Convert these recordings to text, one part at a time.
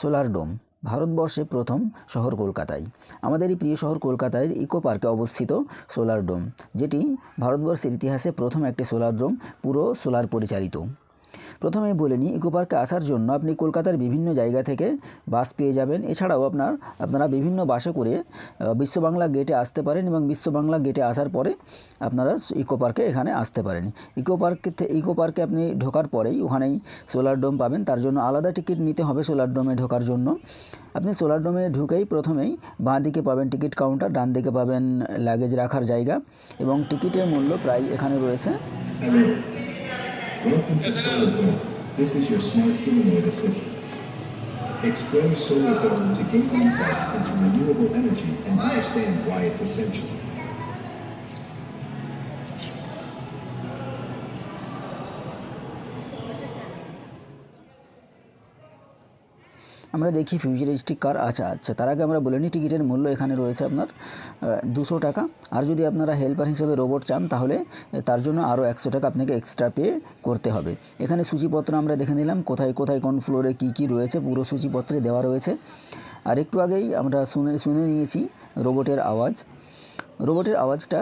Solar ডোম, ভারতবর্ষে প্রথম শহর কলকাতায়। আমাদের এই প্রিয় শহর কলকাতায় ইকো পার্কে অবস্থিত সোলার ডোম, যেটি ভারতবর্ষের ইতিহাসে প্রথম একটি সোলার ডোম, পুরো সোলার পরিচালিত। প্রথমে বলে নিই ইকো পার্কে আসার জন্য আপনি কলকাতার বিভিন্ন জায়গা থেকে বাস পেয়ে যাবেন। এছাড়াও আপনার আপনারা বিভিন্ন বাসে করে আহ, বিশ্ববাংলা গেটে আসতে পারেন এবং বিশ্ববাংলা গেটে আসার পরে আপনারা ইকো পার্কে এখানে আসতে পারেন। ইকো পার্কে ইকো পার্কে আপনি ঢোকার পরেই ওখানেই সোলার ডোম পাবেন। তার জন্য আলাদা টিকিট নিতে হবে সোলার ডোমে ঢোকার জন্য। আপনি সোলার ডোমে ঢুকেই প্রথমেই বাঁ দিকে পাবেন টিকিট কাউন্টার ডান দিকে পাবেন লাগেজ রাখার জায়গা এবং টিকিটের মূল্য প্রায় এখানে রয়েছে. Welcome to Solar Dome. This is your smart humanoid assistant. Explore Solar Dome to gain insights into renewable energy and understand why it's essential. আমরা দেখছি ফিউচারিস্টিক কার আচ্ছা আচ্ছা তার আগে আমরা বলে নিই টিকিটের মূল্য এখানে রয়েছে আপনার দুশো টাকা। আর যদি আপনারা হেল্পার হিসেবে রোবট চান, তাহলে তার জন্য আরও একশো টাকা আপনাকে এক্সট্রা পে করতে হবে। এখানে সূচিপত্র আমরা দেখে নিলাম, কোথায় কোথায়, কোন ফ্লোরে কী কী রয়েছে, পুরো সূচিপত্রে দেওয়া রয়েছে। আর একটু আগেই আমরা শুনে শুনে নিয়েছি রোবটের আওয়াজ। রোবটের আওয়াজটা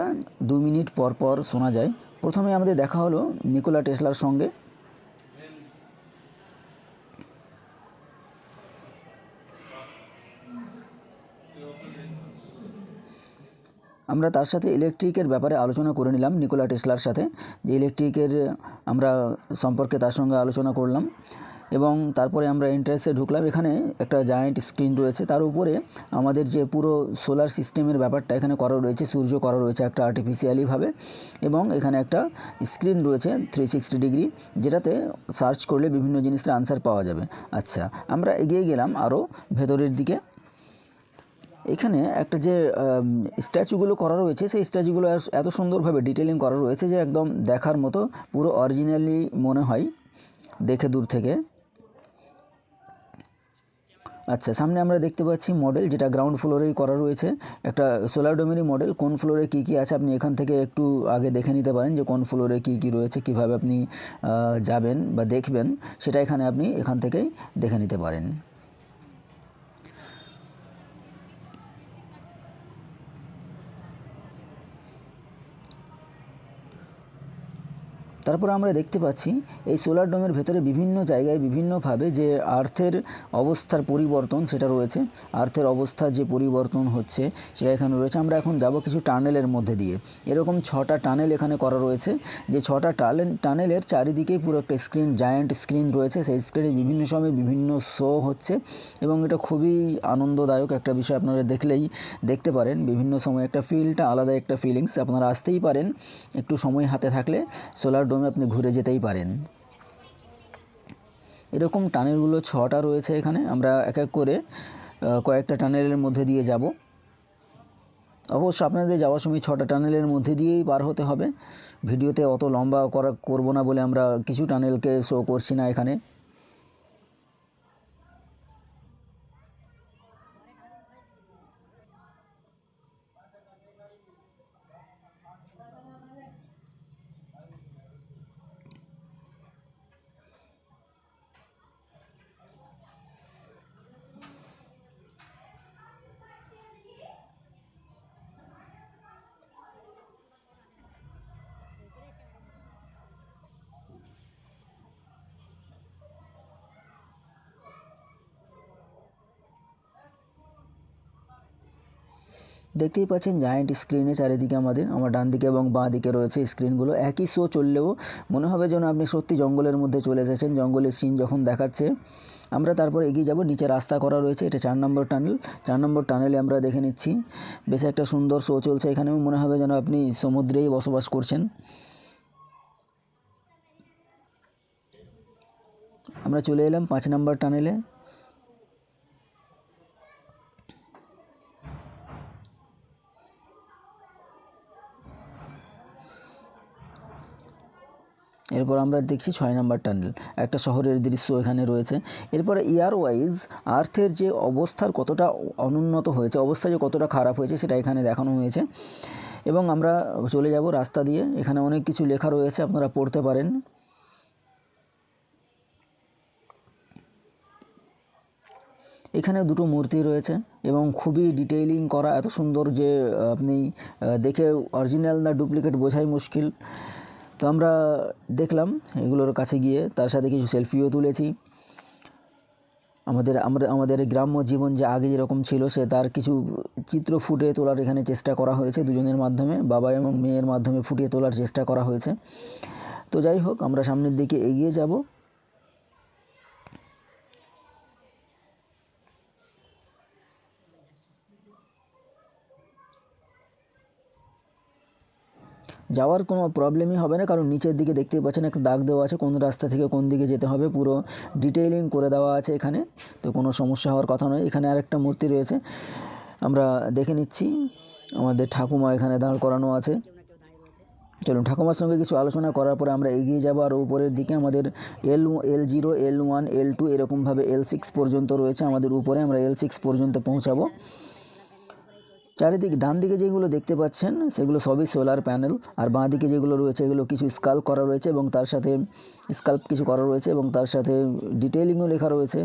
দু মিনিট পর পর শোনা যায়। প্রথমে আমাদের দেখা হলো নিকোলা টেসলার সঙ্গে। আমরা তার সাথে ইলেকট্রিকের ব্যাপারে আলোচনা করে নিলাম, নিকোলা টেসলার সাথে। যে ইলেকট্রিকের আমরা সম্পর্কে তার সঙ্গে আলোচনা করলাম এবং তারপরে আমরা এন্ট্রান্সে ঢুকলাম। এখানে একটা জায়েন্ট স্ক্রিন রয়েছে। তার উপরে আমাদের যে পুরো সোলার সিস্টেমের ব্যাপারটা এখানে করা রয়েছে, সূর্য করা রয়েছে একটা আর্টিফিশিয়ালিভাবে এবং এখানে একটা স্ক্রিন রয়েছে থ্রি সিক্সটি ডিগ্রি যেটাতে সার্চ করলে বিভিন্ন জিনিসের আনসার পাওয়া যাবে। আচ্ছা আমরা এগিয়ে গেলাম আরও ভেতরের দিকে। এখানে একটা যে স্ট্যাচুগুলো করা রয়েছে, সেই স্ট্যাচুগুলো এত- সুন্দরভাবে ডিটেলিং করা রয়েছে যে একদম দেখার মতো, পুরো অরিজিনালি মনে হয়, দেখে দূর থেকে। আচ্ছা সামনে আমরা দেখতে পাচ্ছি মডেল যেটা গ্রাউন্ড ফ্লোরেই করা রয়েছে। একটা সোলার ডোমেরই মডেল কোন ফ্লোরে কী কী আছে আপনি এখান থেকে একটু আগে দেখে নিতে পারেন যে কোন ফ্লোরে কী কী রয়েছে, কীভাবে আপনি যাবেন বা দেখবেন, সেটা এখানে আপনি এখান থেকেই দেখে নিতে পারেন। তারপর আমরা দেখতে পাচ্ছি এই সোলার ডোমের ভেতরে বিভিন্ন জায়গায় বিভিন্নভাবে যে আর্থের অবস্থার পরিবর্তন সেটা রয়েছে। আর্থের অবস্থার যে পরিবর্তন হচ্ছে সেটা এখানে রয়েছে। আমরা এখন যাব কিছু টানেলের মধ্যে দিয়ে। এরকম ছটা টানেল এখানে করা রয়েছে। যে ছটা টানেল টানেলের চারিদিকেই পুরো একটা স্ক্রিন, জায়ান্ট স্ক্রিন রয়েছে। সেই স্ক্রিনে বিভিন্ন সময় বিভিন্ন শো হচ্ছে এবং এটা খুবই আনন্দদায়ক একটা বিষয় আপনারা দেখলেই দেখতে পারেন। বিভিন্ন সময় একটা ফিলটা আলাদা একটা ফিলিংস আপনারা আসতেই পারেন একটু সময় হাতে থাকলে। সোলার ডোমে আপনি ঘুরে যেতেই পারেন। এরকম টানেলগুলো ছটা রয়েছে এখানে। আমরা এক এক করে কয়েকটা টানেলের মধ্যে দিয়ে যাব। অবশ্য আপনাদের যাওয়ার সময় ছটা টানেলের মধ্যে দিয়েই পার হতে হবে। ভিডিওতে অত লম্বা করা করব না বলে আমরা কিছু টানেলকে শো করছি না এখানে। দেখতেই পাচ্ছেন জায়ান্ট স্ক্রিনে চারিদিকে আমাদের, আমার ডান দিকে এবং বাঁ দিকে রয়েছে স্ক্রিনগুলো একই শো চললেও মনে হবে যেন আপনি সত্যি জঙ্গলের মধ্যে চলে এসেছেন। জঙ্গলের সিন যখন দেখাচ্ছে, আমরা তারপর এগিয়ে যাব। নিচে রাস্তা করা রয়েছে, এটা চার নম্বর টানেল চার নম্বর টানেলে আমরা দেখে নিচ্ছি, বেশ একটা সুন্দর শো চলছে। এখানে মনে হবে যেন আপনি সমুদ্রেই বসবাস করছেন। আমরা চলে এলাম পাঁচ নম্বর টানেলে এরপর আমরা দেখছি ছয় নম্বর টানেল, একটা শহরের দৃশ্য এখানে রয়েছে। এরপরে ইয়ার ওয়াইজ আর্থের যে অবস্থার কতটা অনুন্নত হয়েছে, অবস্থা যে কতটা খারাপ হয়েছে, সেটা এখানে দেখানো হয়েছে। এবং আমরা চলে যাব রাস্তা দিয়ে, এখানে অনেক কিছু লেখা রয়েছে, আপনারা পড়তে পারেন। এখানে দুটো মূর্তি রয়েছে, এবং খুবই ডিটেইলিং করা, এত সুন্দর যে আপনি দেখে অরিজিনাল না ডুপ্লিকেট বোঝাই মুশকিল। তো আমরা দেখলাম এগুলোর কাছে গিয়ে, তার সাথে কিছু সেলফিও তুলেছি। আমাদের আমরা আমাদের গ্রাম্য জীবন যে আগে যেরকম ছিল, সে তার কিছু চিত্র ফুটিয়ে তোলার এখানে চেষ্টা করা হয়েছে দুজনের মাধ্যমে, বাবা এবং মেয়ের মাধ্যমে ফুটিয়ে তোলার চেষ্টা করা হয়েছে। তো যাই হোক, আমরা সামনের দিকে এগিয়ে যাব। যাওয়ার কোনো প্রবলেমই হবে না, কারণ নিচের দিকে দেখতেই পাচ্ছেন একটা দাগ দেওয়া আছে, কোন রাস্তা থেকে কোন দিকে যেতে হবে, পুরো ডিটেইলিং করে দেওয়া আছে এখানে, তো কোনো সমস্যা হওয়ার কথা নয়। এখানে আরেকটা মূর্তি রয়েছে, আমরা দেখে নিচ্ছি, আমাদের ঠাকুমা এখানে দাঁড় করানো আছে। চলুন, ঠাকুমার সঙ্গে কিছু আলোচনা করার পরে আমরা এগিয়ে যাব, আর উপরের দিকে আমাদের L L zero L one L two এরকমভাবে এল সিক্স পর্যন্ত রয়েছে, আমাদের উপরে আমরা এল সিক্স পর্যন্ত পৌঁছাবো। চারিদিকে ডান দিকে যেগুলো দেখতে পাচ্ছেন, সেগুলো সবই সোলার প্যানেল আর বাঁ দিকে যেগুলো রয়েছে, এগুলো কিছু স্কাল্প করা রয়েছে এবং তার সাথে স্কাল্প কিছু করা রয়েছে এবং তার সাথে ডিটেইলিংও লেখা রয়েছে।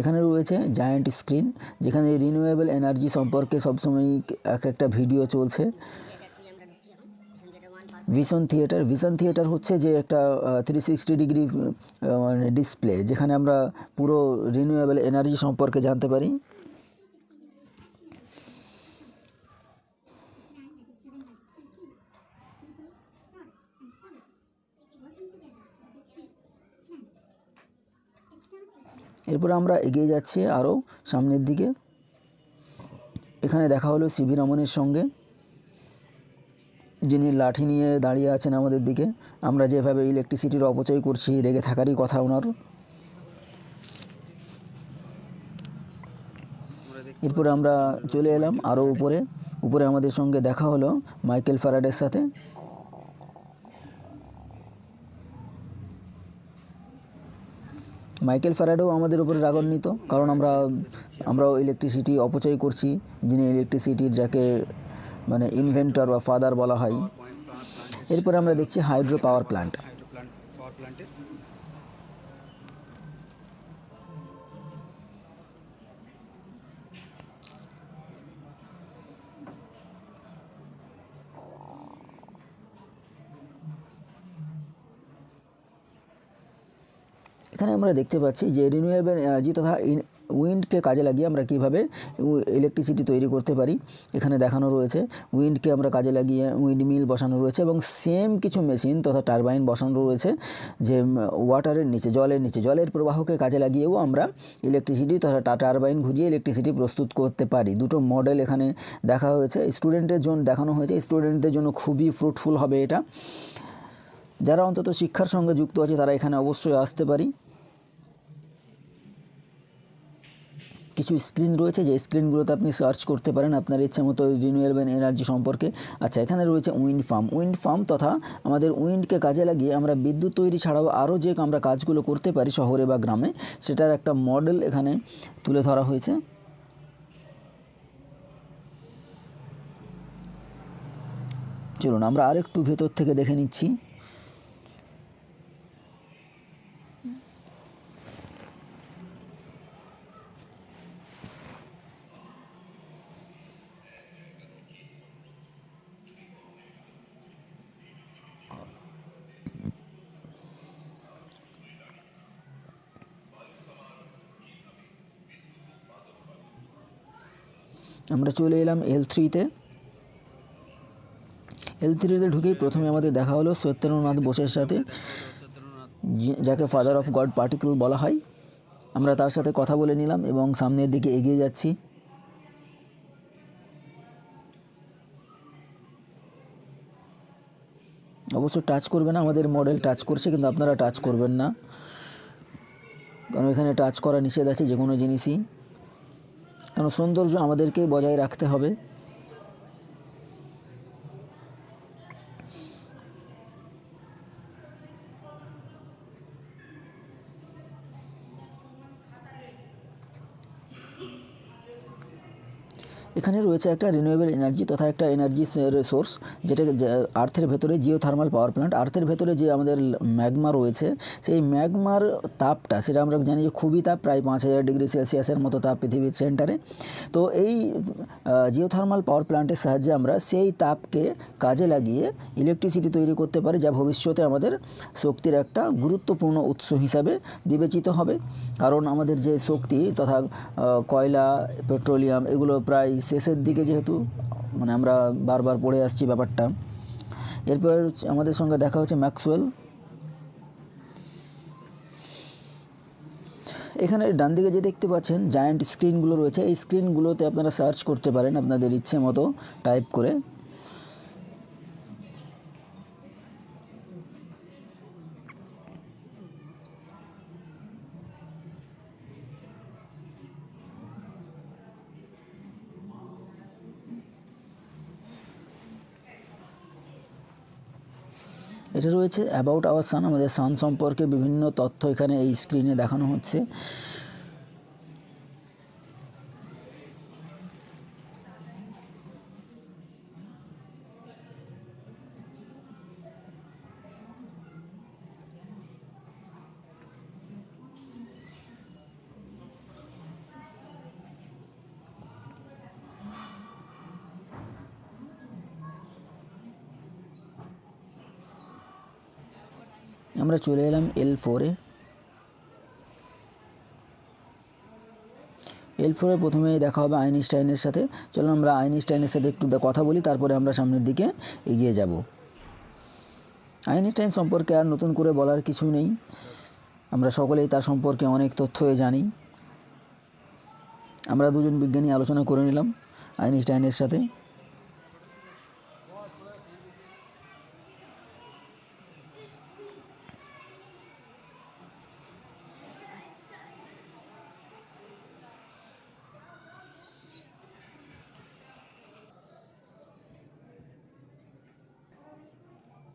এখানে রয়েছে জায়ান্ট স্ক্রিন যেখানে রিনিউয়েবল এনার্জি সম্পর্কে সবসময় এক একটা ভিডিও চলছে। ভিশন থিয়েটার ভিশন থিয়েটার হচ্ছে যে একটা থ্রি সিক্সটি ডিগ্রি মানে ডিসপ্লে যেখানে আমরা পুরো রিনিউয়েবল এনার্জি সম্পর্কে জানতে পারি। এরপর আমরা এগিয়ে যাচ্ছি আরও সামনের দিকে। এখানে দেখা হলো সিভি রমনের সঙ্গে। যিনি লাঠি নিয়ে দাঁড়িয়ে আছেন আমাদের দিকে, আমরা যেভাবে ইলেকট্রিসিটির অপচয় করছি, রেগে থাকারই কথা ওনার। এরপরে আমরা চলে এলাম আরও উপরে। উপরে আমাদের সঙ্গে দেখা হলো মাইকেল ফ্যারাডের সাথে। মাইকেল ফ্যারাডেও আমাদের উপরে রাগান্বিত, কারণ আমরা, আমরাও ইলেকট্রিসিটি অপচয় করছি। যিনি ইলেকট্রিসিটির যাকে মানে ইনভেন্টর বা ফাদার বলা হয়। এরপরে আমরা দেখছি হাইড্রো পাওয়ার প্ল্যান্ট এখানে আমরা দেখতে পাচ্ছি যে রিনিউয়েবল এনার্জি তথা উইন্ডকে কাজে লাগিয়ে আমরা কীভাবে ইলেকট্রিসিটি তৈরি করতে পারি, এখানে দেখানো রয়েছে। উইন্ডকে আমরা কাজে লাগিয়ে উইন্ড মিল বসানো রয়েছে এবং সেম কিছু মেশিন তথা টারবাইন বসানো রয়েছে যে ওয়াটারের নিচে, জলের নিচে, জলের প্রবাহকে কাজে লাগিয়েও আমরা ইলেকট্রিসিটি তথা টারবাইন ঘুরিয়ে ইলেকট্রিসিটি প্রস্তুত করতে পারি। দুটো মডেল এখানে দেখা হয়েছে। স্টুডেন্টের জন্য দেখানো হয়েছে। স্টুডেন্টদের জন্য খুবই ফ্রুটফুল হবে এটা। যারা অন্তত শিক্ষার সঙ্গে যুক্ত আছে, তারা এখানে অবশ্যই আসতে পারি। কিছু স্ক্রিন রয়েছে, যে স্ক্রিনগুলোতে আপনি সার্চ করতে পারেন আপনার ইচ্ছে মতো রিনিউয়েবল এনার্জি সম্পর্কে। আচ্ছা এখানে রয়েছে উইন্ড ফার্ম উইন্ড ফার্ম তথা আমাদের উইন্ডকে কাজে লাগিয়ে আমরা বিদ্যুৎ তৈরি ছাড়াও আরও যে আমরা কাজগুলো করতে পারি শহরে বা গ্রামে, সেটার একটা মডেল এখানে তুলে ধরা হয়েছে। চলুন আমরা আরেকটু ভেতর থেকে দেখে নিচ্ছি। আমরা চলে এলাম এল থ্রিতে এল থ্রিতে ঢুকেই প্রথমে আমাদের দেখা হলো সত্যেন্দ্রনাথ বোসের সাথে যাকে ফাদার অফ গড পার্টিকেল বলা হয়। আমরা তার সাথে কথা বলে নিলাম এবং সামনের দিকে এগিয়ে যাচ্ছি। অবশ্য টাচ করবে না, আমাদের মডেল টাচ করছে, কিন্তু আপনারা টাচ করবেন না। কারণ এখানে টাচ করা নিষেধ আছে যে কোনো জিনিসই। কারণ সৌন্দর্য আমাদেরকেই বজায় রাখতে হবে। এখানে রয়েছে একটা রিনিউয়েবল এনার্জি তথা একটা এনার্জি রিসোর্স যেটা আর্থের ভেতরে জিও থার্মাল পাওয়ার প্ল্যান্ট আর্থের ভেতরে যে আমাদের ম্যাগমা রয়েছে, সেই ম্যাগমার তাপটা, সেটা আমরা জানি যে খুবই তাপ, প্রায় পাঁচ হাজার ডিগ্রি সেলসিয়াসের মতো তাপ পৃথিবীর সেন্টারে তো এই জিও থার্মাল পাওয়ার প্ল্যান্টের সাহায্যে আমরা সেই তাপকে কাজে লাগিয়ে ইলেকট্রিসিটি তৈরি করতে পারি, যা ভবিষ্যতে আমাদের শক্তির একটা গুরুত্বপূর্ণ উৎস হিসাবে বিবেচিত হবে। কারণ আমাদের যে শক্তি তথা কয়লা পেট্রোলিয়াম এগুলো প্রায় শেষের দিকে যেহেতু মানে আমরা বারবার পড়ে আসছি ব্যাপারটা। এরপর আমাদের সঙ্গে দেখা হচ্ছে ম্যাক্সওয়েল। এখানে ডান দিকে যে দেখতে পাচ্ছেন জায়ান্ট স্ক্রিনগুলো রয়েছে। এই স্ক্রিনগুলোতে আপনারা সার্চ করতে পারেন আপনাদের ইচ্ছে মতো টাইপ করে। এটা রয়েছে অ্যাবাউট আওয়ার সান আমাদের সান সম্পর্কে বিভিন্ন তথ্য এখানে এই স্ক্রিনে দেখানো হচ্ছে। আমরা চলে এলাম এল ফোরে এল ফোরে প্রথমে দেখা হবে আইনস্টাইনের সাথে। চলো আমরা আইনস্টাইনের সাথে একটু কথা বলি, তারপরে আমরা সামনের দিকে এগিয়ে যাব। আইনস্টাইন সম্পর্কে আর নতুন করে বলার কিছু নেই। আমরা সকলেই তার সম্পর্কে অনেক তথ্যই জানি। আমরা দুজন বিজ্ঞানী আলোচনা করে নিলাম আইনস্টাইনের সাথে।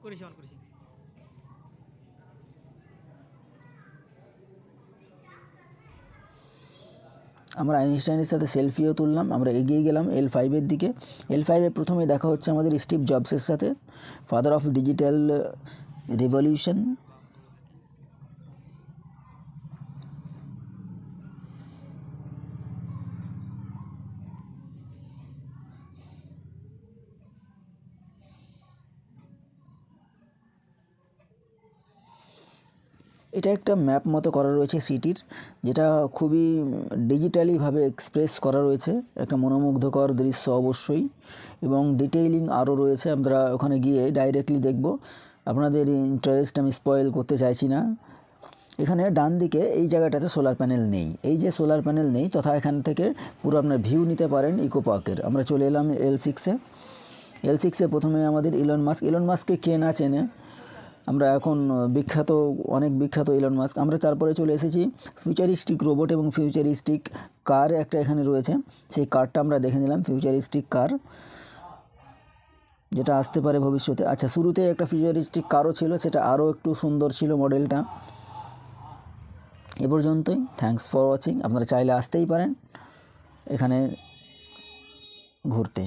করেছি অন করেছি আমরা আইনস্টাইনের সাথে সেলফিও তুললাম, আমরা এগিয়ে গেলাম এল ফাইভের দিকে। এল ফাইভে প্রথমে দেখা হচ্ছে আমাদের স্টিভ জবসের সাথে ফাদার অফ ডিজিটাল রিভলিউশন এটা একটা ম্যাপ মতো করা রয়েছে সিটির যেটা খুবই ডিজিটালিভাবে এক্সপ্রেস করা রয়েছে। একটা মনোমুগ্ধকর দৃশ্য অবশ্যই। এবং ডিটেইলিং আরও রয়েছে, আমরা ওখানে গিয়ে ডাইরেক্টলি দেখব। আপনাদের ইন্টারেস্ট আমি স্পয়েল করতে চাইছি না। এখানে ডান দিকে এই জায়গাটাতে সোলার প্যানেল নেই। এই যে সোলার প্যানেল নেই, তথা এখান থেকে পুরো আপনার ভিউ নিতে পারেন ইকো পার্কের আমরা চলে এলাম এল সিক্সে এল সিক্সে প্রথমে আমাদের ইলন মাস্ক ইলন মাস্ককে কে না চেনে আমরা এখন বিখ্যাত, অনেক বিখ্যাত ইলন মাস্ক আমরা তারপরে চলে এসেছি ফিউচারিস্টিক রোবট এবং ফিউচারিস্টিক কার একটা এখানে রয়েছে। সেই কারটা আমরা দেখে নিলাম ফিউচারিস্টিক কার যেটা আসতে পারে ভবিষ্যতে। আচ্ছা শুরুতে একটা ফিউচারিস্টিক কারও ছিল, সেটা আরও একটু সুন্দর ছিল মডেলটা এ পর্যন্তই। থ্যাঙ্কস ফর ওয়াচিং আপনারা চাইলে আসতেই পারেন এখানে ঘুরতে।